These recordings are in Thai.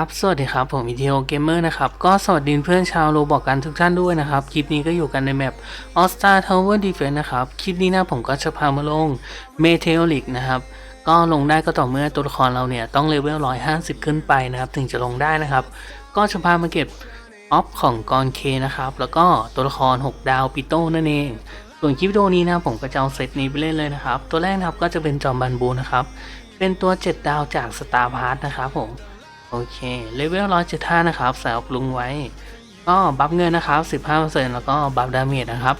ครับสวัสดีครับ ผมอีทีโอเกมเมอร์นะครับ ก็สวัสดีเพื่อนชาวโรบอกกันทุกท่านด้วยนะครับ คลิปนี้ก็อยู่กันในแมป All Star Tower Defense นะครับ คลิปนี้นะผมก็จะพามาลง Meteoric นะครับ ก็ลงได้ก็ต่อเมื่อตัวละครเราเนี่ย ต้องเลเวล 150 ขึ้นไปนะครับ ถึงจะลงได้นะครับ ก็จะพามาเก็บออฟของกอนเคนะครับ แล้วก็ตัวละคร 6 ดาวปิโต้นั่นเองส่วนคลิปวิดีโอนี้นะผมก็จะเอาเซตนี้ไปเล่นเลยนะครับ ตัวแรกนะครับก็จะเป็นจอมบันบูนะครับเป็นตัว 7 ดาวจากสตาร์พาร์ทนะครับผม โอเคเลเวล175นะครับใส่ออกลุงไว้ ก็บัฟเงินนะครับ15%แล้วก็บัฟดาเมจนะครับ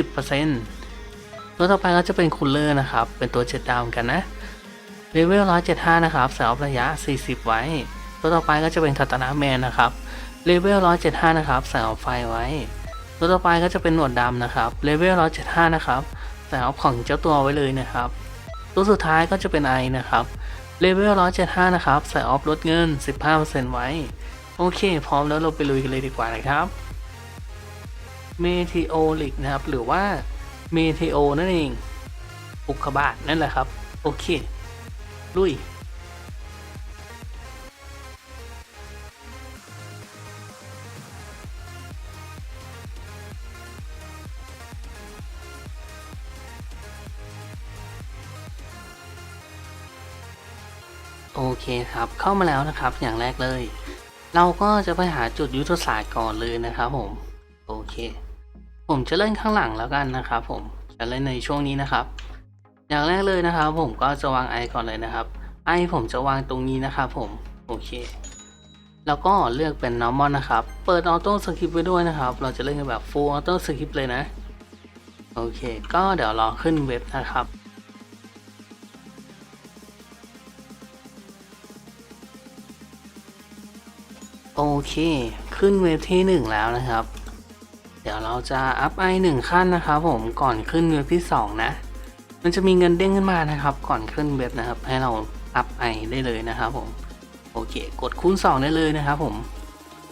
20%ตัวต่อไปก็จะเป็นคูลเลอร์นะครับ เป็นตัวเจ็ดดาวกันนะเลเวล175นะครับใส่ออฟระยะ40ไว้ ตัวต่อไปก็จะเป็นคาตานาแมนนะครับเลเวล175นะครับใส่ออฟไฟไว้ ตัวต่อไปก็จะเป็นหนวดดำนะครับเลเวล175นะครับใส่ออฟของเจ้าตัวไว้เลยนะครับ ตัวสุดท้ายก็จะเป็นไอนะครับ เลเวล175 นะครับ ใส่ออฟลดเงิน 15%ไว้ โอเค พร้อมแล้วเราไปลุยกันเลยดีกว่านะครับเมทิโอลิกนะครับ หรือว่าเมทิโอนั่นเอง อุกกาบาตนั่นแหละครับ โอเค ลุย โอเคครับ เข้ามาแล้วนะครับอย่างแรกเลย เราก็จะไปหาจุดยุทธศาสตร์ก่อนเลยนะครับผม โอเค ผมจะเล่นข้างหลังแล้วกันนะครับผมจะเล่นในช่วงนี้นะครับ อย่างแรกเลยนะครับ ผมก็จะวางไอก่อนเลยนะครับ ไอผมจะวางตรงนี้นะครับผม โอเค แล้วก็เลือกเป็น normal นะครับ เปิดออโต้สคริปต์ไว้ด้วยนะครับ เราจะเล่นกันแบบ full auto script เลยนะ โอเค ก็เดี๋ยวรอขึ้นเว็บนะครับ โอเค ขึ้นเว็บที่หนึ่งแล้วนะครับ เดี๋ยวเราจะอัพไอหนึ่งขั้นนะครับผมก่อนขึ้นเว็บที่สองนะ มันจะมีเงินเด้งขึ้นมานะครับ ก่อนขึ้นเว็บนะครับ ให้เราอัพไอได้เลยนะครับผม โอเค กดคูณสองได้เลยนะครับผม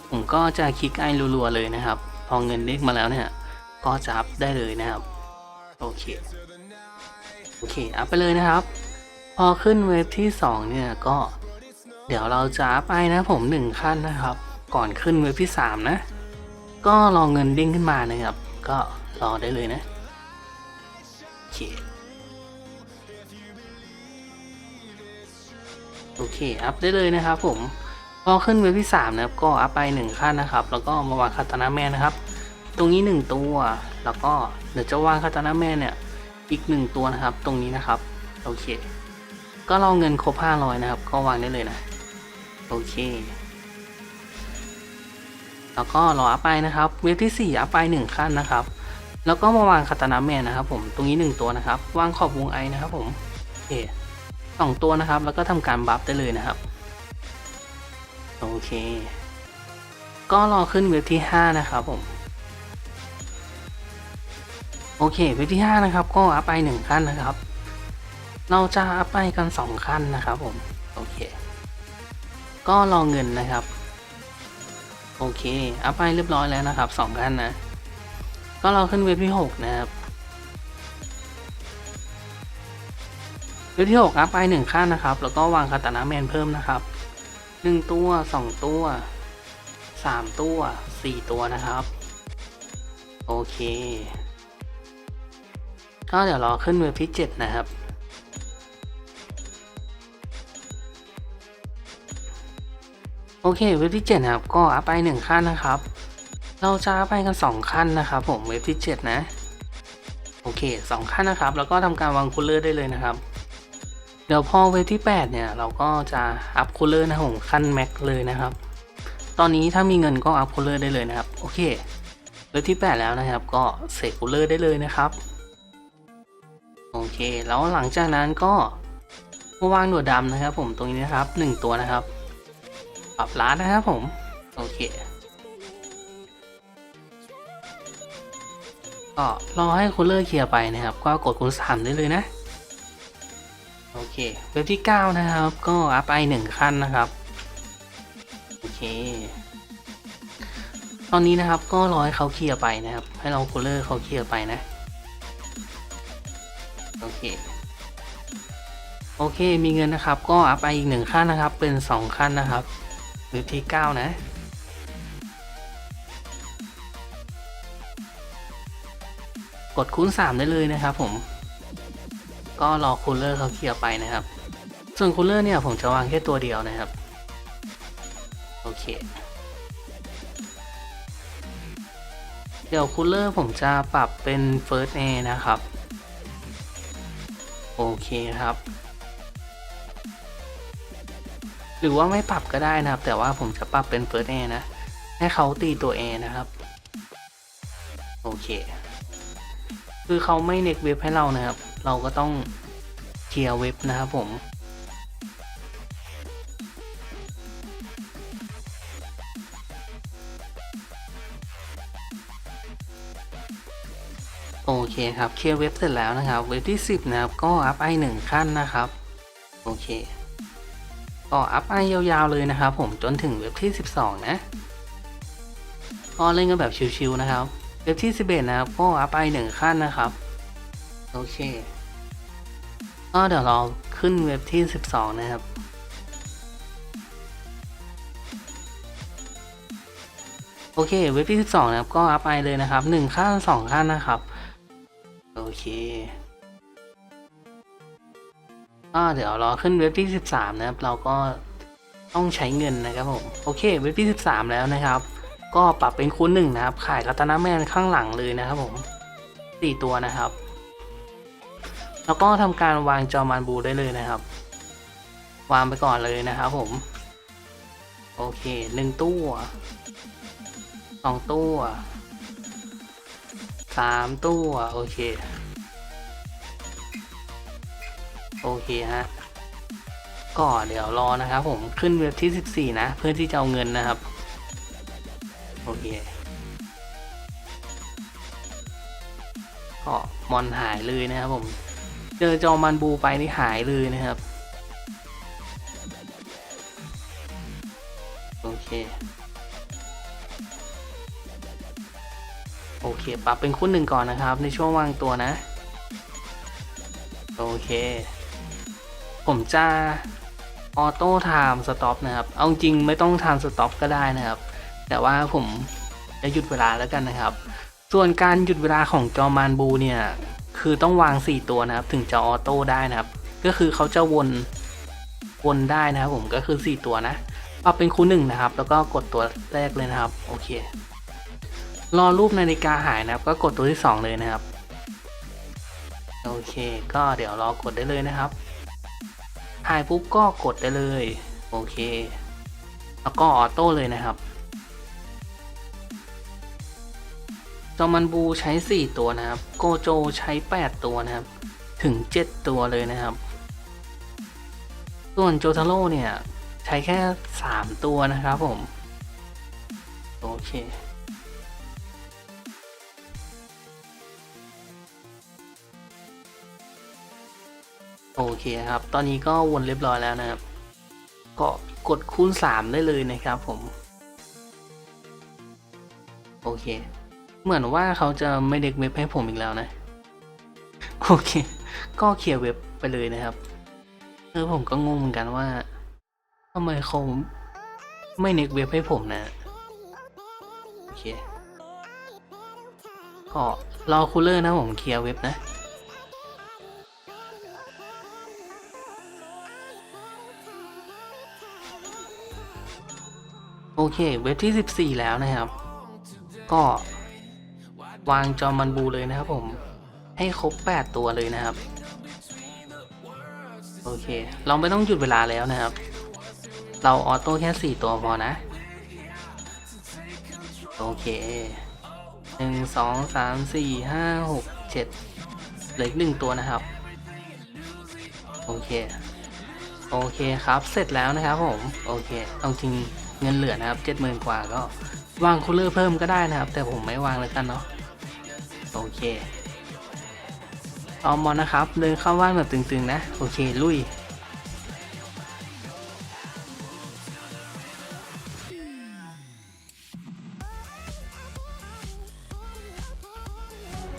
ผมก็จะคลิกไอรัวๆเลยนะครับ พอเงินเด้งมาแล้วเนี่ย ก็จะอัพได้เลยนะครับ โอเค โอเค อัพไปเลยนะครับ พอขึ้นเว็บที่สองเนี่ยก็ เดี๋ยวเราจะอัพไปนะผมหนึ่งขั้นนะครับ ก่อนขึ้นเว็บที่สามนะ ก็รอเงินเด้งขึ้นมานะครับ ก็รอได้เลยนะโอเคโอเค อัพได้เลยนะครับผม พอขึ้นเว็บที่สามนะครับก็อัพไปหนึ่งขั้นนะครับ แล้วก็มาวางคาตานาแมนนะครับ ตรงนี้หนึ่งตัว แล้วก็เดี๋ยวจะวางคาตานาแมนเนี่ยอีกหนึ่งตัวนะครับ ตรงนี้นะครับ โอเค ก็รอเงินครบห้าร้อยนะครับ ก็วางได้เลยนะ โอเค แล้วก็รออัพไปนะครับ เว็บที่ 4 อัพไป 1 ขั้นนะครับ แล้วก็มาวางคาตานาแมนนะครับ ผม ตรงนี้ 1 ตัวนะครับ วางขอบวงไอนะครับผมโอเคสองตัวนะครับ แล้วก็ทำการบัฟได้เลยนะครับ โอเค ก็รอขึ้นเว็บที่ 5 นะครับผมโอเคเว็บที่ 5 นะครับ ก็อัพไป 1 ขั้นนะครับ เราจะอัพไปกัน 2 ขั้นนะครับผม โอเค ก็รอเงินนะครับ โอเค อัพไปเรียบร้อยแล้วนะครับสองขั้นนะ ก็เราขึ้นเว็บที่ 6 นะครับ เว็บที่ 6 อัพไป1ขั้นนะครับ แล้วก็วางคาตานาแมนเพิ่มนะครับ1ตัว2ตัว3ตัว4ตัวนะครับ โอเค ก็เดี๋ยวรอขึ้นเว็บที่ 7 นะครับ โอเคเว็บที่7นะครับก็อัพไป1ขั้นนะครับ เราจะอัพไปกัน2ขั้นนะครับ ผมเว็บที่ 7 นะ โอเค 2 ขั้นนะครับ แล้วก็ทำการวางคูลเลอร์ได้เลยนะครับ เดี๋ยวพอเว็บที่ 8 เนี่ย เราก็จะอัพคูลเลอร์นะผมขั้นแม็กเลยนะครับ ตอนนี้ถ้ามีเงินก็อัพคูลเลอร์ได้เลยนะครับ โอเคเว็บที่ 8 แล้วนะครับ ก็เสกคูลเลอร์ได้เลยนะครับ โอเค แล้วหลังจากนั้นก็มาวางหนวดดำนะครับ ผมตรงนี้นะครับ 1 ตัวนะครับ รับร้านนะครับผม โอเค ก็รอให้คูลเลอร์เคลียร์ไปนะครับ ก็กดคูณสามได้เลยนะ โอเค เว็บที่ 9 นะครับ ก็อัพไอหนึ่งขั้นนะครับ โอเค ตอนนี้นะครับก็รอให้เขาเคลียร์ไปนะครับ ให้เราคูลเลอร์เขาเคลียร์ไปนะ โอเคโอเค มีเงินนะครับ ก็อัพไปอีกหนึ่งขั้นนะครับ เป็น 2 ขั้นนะครับ เว็บที่เก้านะ กดคูณ 3 ได้เลยนะครับผม ก็รอคูลเลอร์เขาเคลียร์ไปนะครับ ส่วนคูลเลอร์เนี่ยผมจะวางแค่ตัวเดียวนะครับ โอเค เดี๋ยวคูลเลอร์ผมจะปรับเป็น First A นะครับ โอเคครับ หรือว่าไม่ปรับก็ได้นะครับ แต่ว่าผมจะปรับเป็น First A นะ ให้เขาตีตัว A นะครับ โอเค คือเขาไม่เน็กเว็บให้เรานะครับ เราก็ต้องเคลียร์เว็บนะครับผมโอเคครับเคลียร์เว็บเสร็จแล้วนะครับ เว็บที่ 10 นะครับ ก็อัพไอหนึ่งขั้นนะครับ โอเค ก็อัพไอยาวๆเลยนะครับผมจนถึงเว็บที่ 12 นะก็เล่นกันแบบชิวๆนะครับ เว็บที่ 11 นะครับก็อัพไอหนึ่งขั้นนะครับ โอเคก็เดี๋ยวเราขึ้นเว็บที่ 12 นะครับโอเคเว็บที่ 12 นะครับก็อัพไอเลยนะครับ 1 ขั้น 2 ขั้นนะครับ โอเค ก็เดี๋ยวรอขึ้นเว็บที่ 13 นะครับ เราก็ต้องใช้เงินนะครับผม โอเค เว็บที่ 13 แล้วนะครับ ก็ปรับเป็นคูณหนึ่งนะครับ ขายคาตานาแมนข้างหลังเลยนะครับผม4ตัวนะครับ แล้วก็ทำการวางจอมันบูได้เลยนะครับ วางไปก่อนเลยนะครับผม โอเคหนึ่งตัวสองตัวสามตัวโอเค โอเคฮะก็เดี๋ยวรอนะครับผมขึ้นเว็บที่ 14 นะ เพื่อที่จะเอาเงินนะครับ โอเคก็มอนหายเลยนะครับผม เจอจอมันบูไปนี่หายเลยนะครับ โอเค โอเคปรับเป็นคู่หนึ่งก่อนนะครับ ในช่วงวางตัวนะ โอเค ผมจะออโต้ไทม์สต็อปนะครับ เอาจริงไม่ต้องไทม์สต็อปก็ได้นะครับ แต่ว่าผมจะหยุดเวลาแล้วกันนะครับ ส่วนการหยุดเวลาของจอมานบูเนี่ย คือต้องวาง 4 ตัวนะครับ ถึงจะออโต้ได้นะครับ ก็คือเขาจะวนวนได้นะครับผมก็คือ 4 ตัวนะปรับเป็นคูณหนึ่งนะครับ แล้วก็กดตัวแรกเลยนะครับ โอเค รอรูปนาฬิกาหายนะครับ ก็กดตัวที่ 2 เลยนะครับ โอเค ก็เดี๋ยวรอกดได้เลยนะครับ หายปุ๊บก็กดได้เลย โอเค แล้วก็ออโต้เลยนะครับจอมันบูใช้ 4 ตัวนะครับ โกโจใช้ 8 ตัวนะครับ ถึง 7 ตัวเลยนะครับ ส่วนโจทาโร่เนี่ย ใช้แค่ 3 ตัวนะครับผม โอเค โอเคครับ ตอนนี้ก็วนเรียบร้อยแล้วนะครับ ก็กดคูณ 3 ได้เลยนะครับผม โอเค เหมือนว่าเขาจะไม่เด็กเว็บให้ผมอีกแล้วนะ โอเค ก็เคลียร์เว็บไปเลยนะครับเออผมก็งงเหมือนกันว่าทำไมเขาไม่เน็กเว็บให้ผมนะ โอเค ก็รอคูลเลอร์นะผมเคลียร์เว็บนะ เค เว็บที่ 14 แล้วนะครับ ก็วางจอมันบูเลยนะครับผม ให้ครบ 8 ตัวเลยนะครับ โอเค เราไม่ต้องหยุดเวลาแล้วนะครับ เราออโต้แค่ 4 ตัวพอนะ โอเคหนึ่งสองสามสี่ห้าหกเจ็ดเหลืออีกหนึ่งตัวนะครับ โอเค โอเคครับ เสร็จแล้วนะครับผม โอเคเอาจริง เงินเหลือนะครับเจ็ดหมื่นกว่าก็วางคูลเลอร์เพิ่มก็ได้นะครับ แต่ผมไม่วางแล้วกันเนาะโอเคเอามอนนะครับ เดินเข้าบ้านแบบตึงๆนะ โอเค ลุย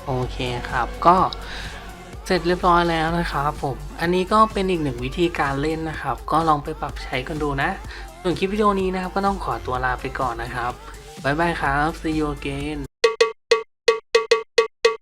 โอเคครับ ก็เสร็จเรียบร้อยแล้วนะครับผม อันนี้ก็เป็นอีกหนึ่งวิธีการเล่นนะครับ ก็ลองไปปรับใช้กันดูนะ ส่วนคลิปวิดีโอนี้นะครับก็ต้องขอตัวลาไปก่อนนะครับ บ๊ายบายครับ see you again